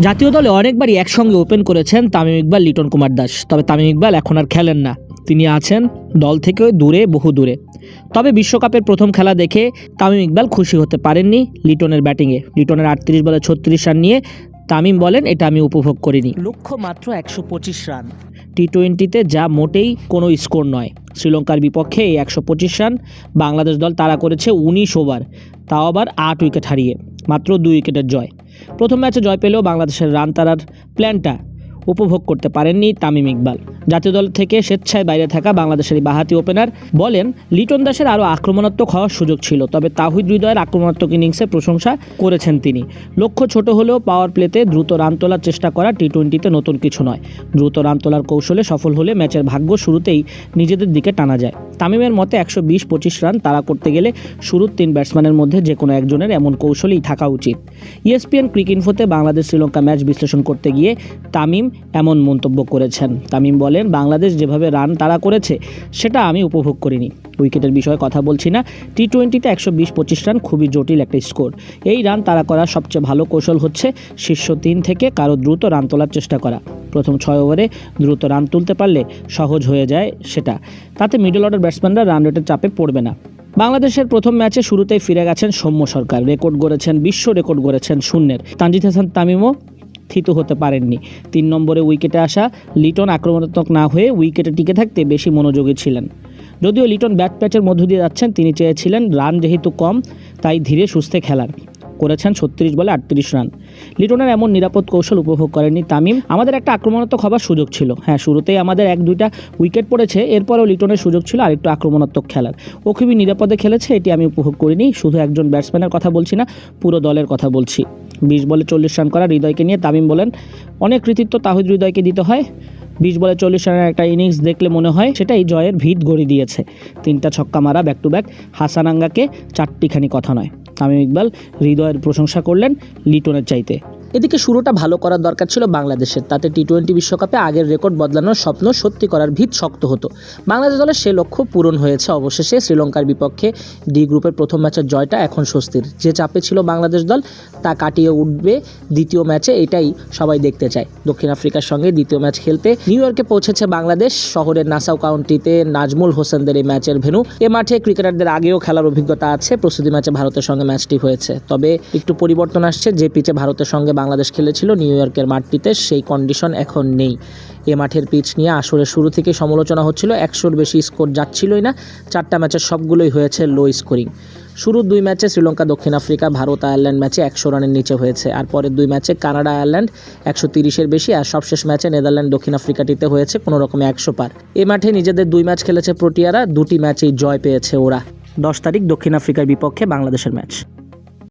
জাতীয় দলে অনেকবারই একসঙ্গে ওপেন করেছেন তামিম ইকবাল লিটন কুমার দাস। তবে তামিম ইকবাল এখন আর খেলেন না। তিনি আছেন দল থেকে দূরে বহু দূরে। তবে বিশ্বকাপের প্রথম খেলা দেখে তামিম ইকবাল খুশি হতে পারেননি লিটনের ব্যাটিংয়ে। লিটনের আটত্রিশ বলে ছত্রিশ রান নিয়ে তামিম বলেন এটা আমি উপভোগ করিনি। লক্ষ্য মাত্র একশো পঁচিশ রান। টি টোয়েন্টিতে যা মোটেই কোনো স্কোর নয়। শ্রীলঙ্কার বিপক্ষে এই একশো পঁচিশ রান বাংলাদেশ দল তারা করেছে উনিশ ওভার তাও আবার আট উইকেট হারিয়ে মাত্র দুই উইকেটের জয়। প্রথম ম্যাচে জয় পেলেও বাংলাদেশের রান তারার প্ল্যানটা উপভোগ করতে পারেননি তামিম ইকবাল। জাতীয় দল থেকে স্বেচ্ছায় বাইরে থাকা বাংলাদেশের বাহাতি ওপেনার বলেন, লিটন দাসের আরও আক্রমণাত্মক হওয়ার সুযোগ ছিল, তবে তাহিদ হৃদয়ের আক্রমণাত্মক ইনিংসে প্রশংসা করেছেন তিনি। লক্ষ্য ছোট হলেও পাওয়ার প্লেতে দ্রুত রান তোলার চেষ্টা করা টি টোয়েন্টিতে নতুন কিছু নয়। দ্রুত রান তোলার কৌশলে সফল হলে ম্যাচের ভাগ্য শুরুতেই নিজেদের দিকে টানা যায়। তামিমের মতে একশো বিশ পঁচিশ রান তাড়া করতে গেলে শুরুর তিন ব্যাটসম্যানের মধ্যে যে কোনো একজনের এমন কৌশলেই থাকা উচিত। ইএসপিএন ক্রিক ইনফোতে বাংলাদেশ শ্রীলঙ্কা ম্যাচ বিশ্লেষণ করতে গিয়ে তামিম এমন মন্তব্য করেছেন। তামিম বলেন, বাংলাদেশ যেভাবে রান তাড়া করেছে, সেটা আমি উপভোগ করিনি। উইকেটের বিষয়ে কথা বলছি না। টি টোয়েন্টিতে একশো বিশ পঁচিশ রান খুবই জটিল একটা স্কোর। এই রান তাড়া করার সবচেয়ে ভালো কৌশল হচ্ছে শীর্ষ তিন থেকে কারও দ্রুত রান তোলার চেষ্টা করা। প্রথম ছয় ওভারে দ্রুত রান তুলতে পারলে সহজ হয়ে যায় সেটা। তাতে মিডল অর্ডার ব্যাটসম্যানরা রান রেটের চাপে পড়বে না। বাংলাদেশের প্রথম ম্যাচে শুরুতেই ফিরে গেছেন সৌম্য সরকার। রেকর্ড গড়েছেন, বিশ্ব রেকর্ড গড়েছেন শূন্যের। তানজিদ হাসান তামিমও থিতু হতে পারেননি। তিন নম্বরে উইকেটে আসা লিটন আক্রমণাত্মক না হয়ে উইকেটে টিকে থাকতে বেশি মনোযোগী ছিলেন। যদিও লিটন ব্যাট প্যাচের মধ্য দিয়ে যাচ্ছেন, তিনি চেয়েছিলেন রান যেহেতু কম, তাই ধীরে সুস্থে খেলার। করেছেন ছত্রিশ বলে আটত্রিশ রান। লিটনের এমন নিরাপদ কৌশল উপভোগ করেননি তামিম। আমাদের একটা আক্রমণাত্মক হবার সুযোগ ছিল। হ্যাঁ শুরুতেই আমাদের এক দুইটা উইকেট পড়েছে, এরপরেও লিটনের সুযোগ ছিল আরেকটু আক্রমণাত্মক খেলার। ও খুবই নিরাপদে খেলেছে, এটি আমি উপভোগ করিনি। শুধু একজন ব্যাটসম্যানের কথা বলছি না, পুরো দলের কথা বলছি। বিশ বলে চল্লিশ রান করা হৃদয়কে নিয়ে তামিম বলেন, অনেক কৃতিত্ব তাহিদ হৃদয়কে দিতে হয়। বিশ বলে চল্লিশ রানের একটা ইনিংস দেখলে মনে হয় সেটাই জয়ের ভিত গড়ে দিয়েছে। তিনটা ছক্কা মারা ব্যাক টু ব্যাক হাসানাঙ্গাকে চারটিখানি কথা নয়। তামিম ইকবাল হৃদয়ের প্রশংসা করলেন লিটনের চাইতে। এদিকে শুরুটা ভালো করার দরকার ছিল বাংলাদেশের। তাতে টি টোয়েন্টি বিশ্বকাপে আগের রেকর্ড বদলানোর স্বপ্ন সত্যি করার ভিত শক্ত হতো। বাংলাদেশ দলের সে লক্ষ্য পূরণ হয়েছে অবশেষে। শ্রীলঙ্কার বিপক্ষে ডি গ্রুপের প্রথম ম্যাচের জয়টা এখন স্বস্তির। যে চাপে ছিল বাংলাদেশ দল, তা কাটিয়ে উঠবে দ্বিতীয় ম্যাচে এটাই সবাই দেখতে চায়। দক্ষিণ আফ্রিকার সঙ্গে দ্বিতীয় ম্যাচ খেলতে নিউ ইয়র্কে পৌঁছেছে বাংলাদেশ। শহরের নাসাউ কাউন্টিতে নাজমুল হোসেনদের এই ম্যাচের ভেন্যু। এ মাঠে ক্রিকেটারদের আগেও খেলার অভিজ্ঞতা আছে। প্রস্তুতি ম্যাচে ভারতের সঙ্গে ম্যাচটি হয়েছে। তবে একটু পরিবর্তন আসছে। যে পিচে ভারতের সঙ্গে বাংলাদেশ খেলেছিল নিউ ইয়র্কের মাঠটিতে, সেই কন্ডিশন এখন নেই। এ মাঠের পিচ নিয়ে আসরের শুরু থেকে সমালোচনা হচ্ছিল, একশোর বেশি স্কোর যাচ্ছিলই না, চারটা ম্যাচের সবগুলোই হয়েছে লো স্কোরিং শুরুর দুই ম্যাচে শ্রীলঙ্কা, দক্ষিণ আফ্রিকা, ভারত, আয়ারল্যান্ড ম্যাচে একশো রানের নিচে হয়েছে, আর পরের দুই ম্যাচে কানাডা, আয়ারল্যান্ড একশো তিরিশের বেশি, আর সবশেষ ম্যাচে নেদারল্যান্ড, দক্ষিণ আফ্রিকাটিতে হয়েছে কোনো রকমে একশো পার। এ মাঠে নিজেদের দুই ম্যাচ খেলেছে প্রোটিয়ারা, দুটি ম্যাচেই জয় পেয়েছে ওরা। দশ তারিখ দক্ষিণ আফ্রিকার বিপক্ষে বাংলাদেশের ম্যাচ